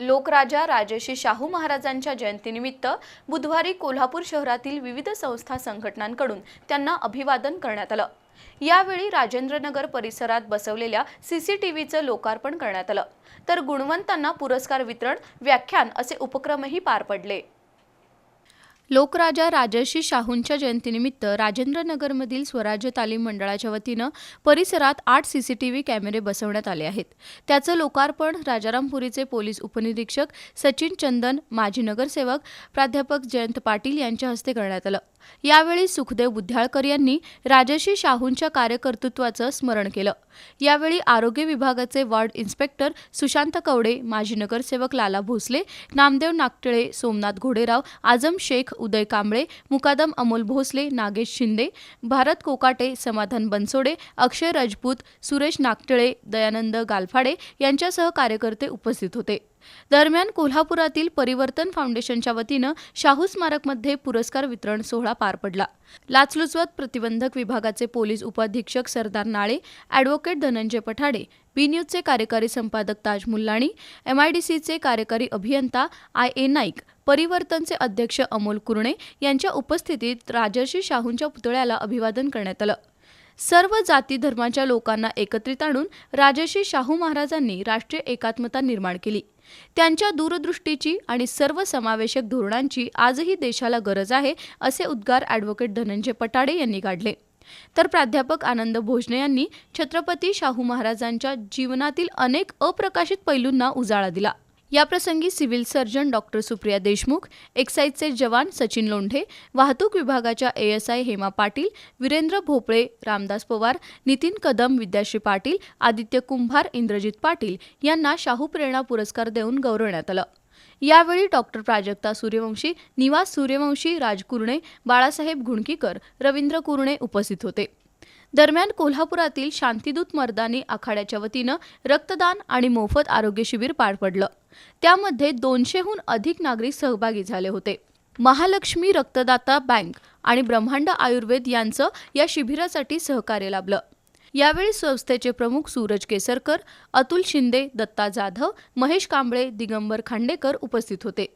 लोकराजा राजर्षी शाहू महाराजांच्या जयंतीनिमित्त बुधवारी कोल्हापूर शहरातील विविध संस्था संघटनांकडून त्यांना अभिवादन करण्यात आलं. यावेळी राजेंद्रनगर परिसरात बसवलेल्या सीसीटीव्हीचं लोकार्पण करण्यात आलं. तर गुणवंतांना पुरस्कार वितरण व्याख्यान असे उपक्रमही पार पडले. लोकराजा राजर्षी शाहूंच्या जयंतीनिमित्त राजेंद्रनगरमधील स्वराज्य तालीम मंडळाच्या वतीनं परिसरात आठ सीसीटीव्ही कॅमेरे बसवण्यात आले आहेत. त्याचं लोकार्पण राजारामपुरीचे पोलीस उपनिरीक्षक सचिन चंदन माजी नगरसेवक प्राध्यापक जयंत पाटील यांच्या हस्ते करण्यात आलं. यावेळी सुखदेव बुद्ध्याळकर यांनी राजर्षी शाहूंच्या कार्यकर्तृत्वाचं स्मरण केलं. यावेळी आरोग्य विभागाचे वॉर्ड इन्स्पेक्टर सुशांत कवडे माजी नगरसेवक लाला भोसले नामदेव नागटिळे सोमनाथ घोडेराव आजम शेख उदय कांबळे मुकादम अमोल भोसले नागेश शिंदे भारत कोकाटे समाधान बनसोडे अक्षय राजपूत सुरेश नागटिळे दयानंद गालफाडे यांच्यासह कार्यकर्ते उपस्थित होते. दरम्यान कोल्हापुरातील परिवर्तन फाउंडेशनच्या वतीनं शाहू स्मारकमध्ये पुरस्कार वितरण सोहळा पार पडला. लाचलुचपत प्रतिबंधक विभागाचे पोलीस उपाधीक्षक सरदार नाळे ॲडव्होकेट धनंजय पठाडे बी न्यूजचे कार्यकारी संपादक ताज मुल्लाणी एमआयडीसीचे कार्यकारी अभियंता आय ए नाईक परिवर्तनचे अध्यक्ष अमोल कुरणे यांच्या उपस्थितीत राजर्षी शाहूंच्या पुतळ्याला अभिवादन करण्यात आलं. सर्व जाती धर्माच्या लोकांना एकत्रित आणून राजर्षी शाहू महाराजांनी राष्ट्रीय एकात्मता निर्माण केली. त्यांच्या दूरदृष्टीची आणि सर्वसमावेशक धोरणांची आजही देशाला गरज आहे असे उद्गार ॲडव्होकेट धनंजय पटाडे यांनी काढले तर प्राध्यापक आनंद भोजने यांनी छत्रपती शाहू महाराजांच्या जीवनातील अनेक अप्रकाशित पैलूंना उजाळा दिला. याप्रसंगी civil surgeon doctor Supriya Deshmukh एक्साईजचे जवान सचिन लोंढे वाहतूक विभागाच्या एएसआय हेमा पाटील वीरेंद्र भोपळे रामदास पवार नितीन कदम विद्याश्री पाटील आदित्य कुंभार इंद्रजित पाटील यांना शाहू प्रेरणा पुरस्कार देऊन गौरवण्यात आलं. यावेळी डॉक्टर प्राजक्ता सूर्यवंशी निवास सूर्यवंशी राज कुरणे बाळासाहेब घुणकीकर रवींद्र कुरणे उपस्थित होते. दरम्यान कोल्हापुरातील शांतिदूत मर्दानी आखाड्याच्या वतीनं रक्तदान आणि मोफत आरोग्य शिबिर पार पडलं. त्यामध्ये दोनशेहून अधिक नागरिक सहभागी झाले होते. महालक्ष्मी रक्तदाता बँक आणि ब्रह्मांड आयुर्वेद यांचं या शिबिरासाठी सहकार्य लाभलं. यावेळी संस्थेचे प्रमुख सूरज केसरकर अतुल शिंदे दत्ता जाधव महेश कांबळे दिगंबर खांडेकर उपस्थित होते.